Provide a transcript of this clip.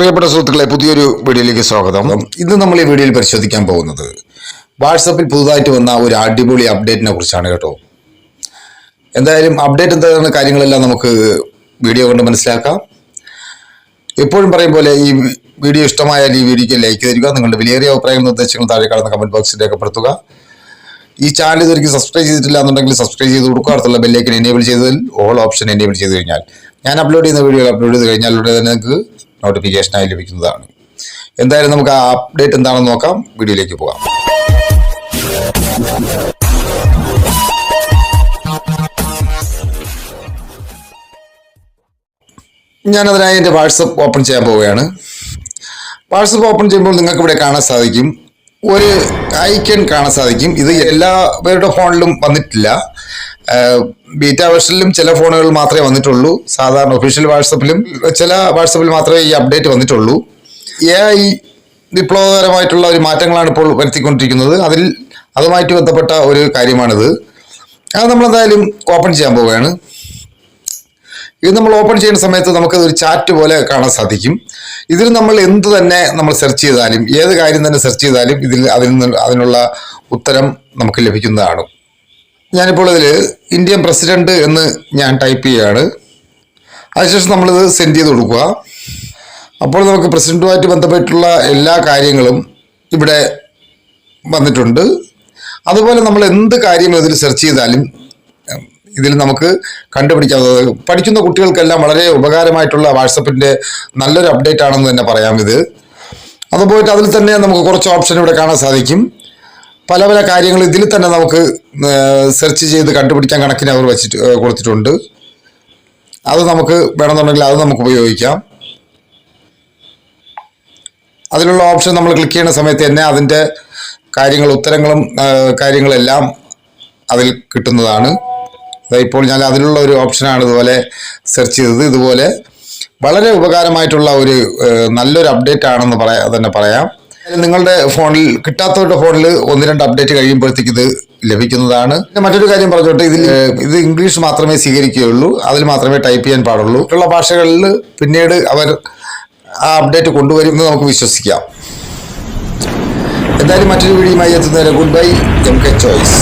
പ്രിയപ്പെട്ട സുഹൃത്തുക്കളെ പുതിയൊരു വീഡിയോയിലേക്ക് സ്വാഗതം. ഇന്ന് നമ്മൾ ഈ വീഡിയോയിൽ പരിശോധിക്കാൻ പോകുന്നത് വാട്സപ്പിൽ പുതുതായിട്ട് വന്ന ഒരു അടിപൊളി അപ്ഡേറ്റിനെ കുറിച്ചാണ് കേട്ടോ. എന്തായാലും അപ്ഡേറ്റ് എന്താണെന്ന കാര്യങ്ങളെല്ലാം നമുക്ക് വീഡിയോ കൊണ്ട് മനസ്സിലാക്കാം. എപ്പോഴും പറയും പോലെ ഈ വീഡിയോ ഇഷ്ടമായാൽ ഈ വീഡിയോക്ക് ലൈക്ക് തരിക നിങ്ങളുടെ വിലയേറിയ അഭിപ്രായങ്ങൾ നിർദ്ദേശങ്ങൾ താഴെ കാണുന്ന കമന്റ് ബോക്സിൽ രേഖപ്പെടുത്തുക. ഈ ചാനൽ ഇതുവരെയ്ക്ക് സബ്സ്ക്രൈബ് ചെയ്തിട്ടില്ല എന്നുണ്ടെങ്കിൽ സബ്സ്ക്രൈബ് ചെയ്ത് കൊടുക്കുക. അടുത്തുള്ള ബെല്ലേക്കിന് എനേബിൾ ചെയ്തതിൽ ഓൾ ഓപ്ഷൻ എനേബിൾ ചെയ്ത് കഴിഞ്ഞാൽ. ഞാൻ അപ്ലോഡ് ചെയ്യുന്ന വീഡിയോ അപ്ലോഡ് ചെയ്ത് കഴിഞ്ഞാൽ ഉടനെ തന്നെ നിങ്ങൾക്ക് നോട്ടിഫിക്കേഷനായി ലഭിക്കുന്നതാണ്. എന്തായാലും നമുക്ക് ആ അപ്ഡേറ്റ് എന്താണെന്ന് നോക്കാം. വീഡിയോയിലേക്ക് പോകാം. ഞാനതിനായി എന്റെ വാട്സപ്പ് ഓപ്പൺ ചെയ്യാൻ പോവുകയാണ്. വാട്സപ്പ് ഓപ്പൺ ചെയ്യുമ്പോൾ നിങ്ങൾക്ക് ഇവിടെ കാണാൻ സാധിക്കും. ഒരു ഐക്കൺ കാണാൻ സാധിക്കും. ഇത് എല്ലാവരുടെ ഫോണിലും വന്നിട്ടില്ല. ബീറ്റ വെർഷനിലും ചില ഫോണുകൾ മാത്രമേ വന്നിട്ടുള്ളൂ. സാധാരണ ഒഫീഷ്യൽ വാട്സപ്പിലും ചില വാട്സപ്പിൽ മാത്രമേ ഈ അപ്ഡേറ്റ് വന്നിട്ടുള്ളൂ. എ ഐ വിപ്ലവകരമായിട്ടുള്ള ഒരു മാറ്റങ്ങളാണ് ഇപ്പോൾ വരുത്തിക്കൊണ്ടിരിക്കുന്നത്. അതിൽ അതുമായിട്ട് ബന്ധപ്പെട്ട ഒരു കാര്യമാണിത്. അത് നമ്മളെന്തായാലും ഓപ്പൺ ചെയ്യാൻ പോവുകയാണ്. ഇത് നമ്മൾ ഓപ്പൺ ചെയ്യുന്ന സമയത്ത് നമുക്ക് ഒരു ചാറ്റ് പോലെ കാണാൻ സാധിക്കും. ഇതിൽ നമ്മൾ എന്ത് തന്നെ നമ്മൾ സെർച്ച് ചെയ്താലും ഏത് കാര്യം തന്നെ സെർച്ച് ചെയ്താലും ഇതിൽ അതിൽ നിന്ന് അതിനുള്ള ഉത്തരം നമുക്ക് ലഭിക്കുന്നതാണ്. ഞാനിപ്പോൾ ഇതിൽ ഇന്ത്യൻ പ്രസിഡന്റ് എന്ന് ഞാൻ ടൈപ്പ് ചെയ്യുകയാണ് അതിനുശേഷം നമ്മളിത് സെൻഡ് ചെയ്ത് കൊടുക്കുക. അപ്പോൾ നമുക്ക് പ്രസിഡന്റുമായിട്ട് ബന്ധപ്പെട്ടുള്ള എല്ലാ കാര്യങ്ങളും ഇവിടെ വന്നിട്ടുണ്ട്. അതുപോലെ നമ്മൾ എന്ത് കാര്യം ഇതിൽ സെർച്ച് ചെയ്താലും ഇതിൽ നമുക്ക് കണ്ടുപിടിക്കാവുന്നത് പഠിക്കുന്ന കുട്ടികൾക്കെല്ലാം വളരെ ഉപകാരമായിട്ടുള്ള വാട്സപ്പിന്റെ നല്ലൊരു അപ്ഡേറ്റ് ആണെന്ന് തന്നെ പറയാം ഇത്. അതുപോലെ അതിൽ തന്നെ നമുക്ക് കുറച്ച് ഓപ്ഷൻ ഇവിടെ കാണാൻ സാധിക്കും. പല പല കാര്യങ്ങൾ ഇതിൽ തന്നെ നമുക്ക് സെർച്ച് ചെയ്ത് കണ്ടുപിടിക്കാൻ കണക്കിന് അവർ വെച്ചിട്ട് കൊടുത്തിട്ടുണ്ട്. അത് നമുക്ക് വേണമെന്നുണ്ടെങ്കിൽ അത് നമുക്ക് ഉപയോഗിക്കാം. അതിലുള്ള ഓപ്ഷൻ നമ്മൾ ക്ലിക്ക് ചെയ്യുന്ന സമയത്ത് തന്നെ അതിന്റെ കാര്യങ്ങൾ ഉത്തരങ്ങളും കാര്യങ്ങളെല്ലാം അതിൽ കിട്ടുന്നതാണ്. ഇപ്പോൾ ഞാൻ അതിനുള്ള ഒരു ഓപ്ഷനാണ് ഇതുപോലെ സെർച്ച് ചെയ്തത്. ഇതുപോലെ വളരെ ഉപകാരമായിട്ടുള്ള ഒരു നല്ലൊരു അപ്ഡേറ്റ് ആണെന്ന് പറയാ തന്നെ പറയാം. നിങ്ങളുടെ ഫോണിൽ കിട്ടാത്തവരുടെ ഫോണിൽ ഒന്ന് രണ്ട് അപ്ഡേറ്റ് കഴിയുമ്പോഴത്തേക്ക് ഇത് ലഭിക്കുന്നതാണ്. പിന്നെ മറ്റൊരു കാര്യം പറഞ്ഞോട്ടെ ഇതിൽ ഇത് ഇംഗ്ലീഷ് മാത്രമേ സ്വീകരിക്കുകയുള്ളൂ. അതിൽ മാത്രമേ ടൈപ്പ് ചെയ്യാൻ പാടുള്ളൂ. മറ്റുള്ള ഭാഷകളിൽ പിന്നീട് അവർ ആ അപ്ഡേറ്റ് കൊണ്ടുവരും എന്ന് നമുക്ക് വിശ്വസിക്കാം. എന്തായാലും മറ്റൊരു വീഡിയോയുമായി എത്തുന്നവരെ good bye M K choice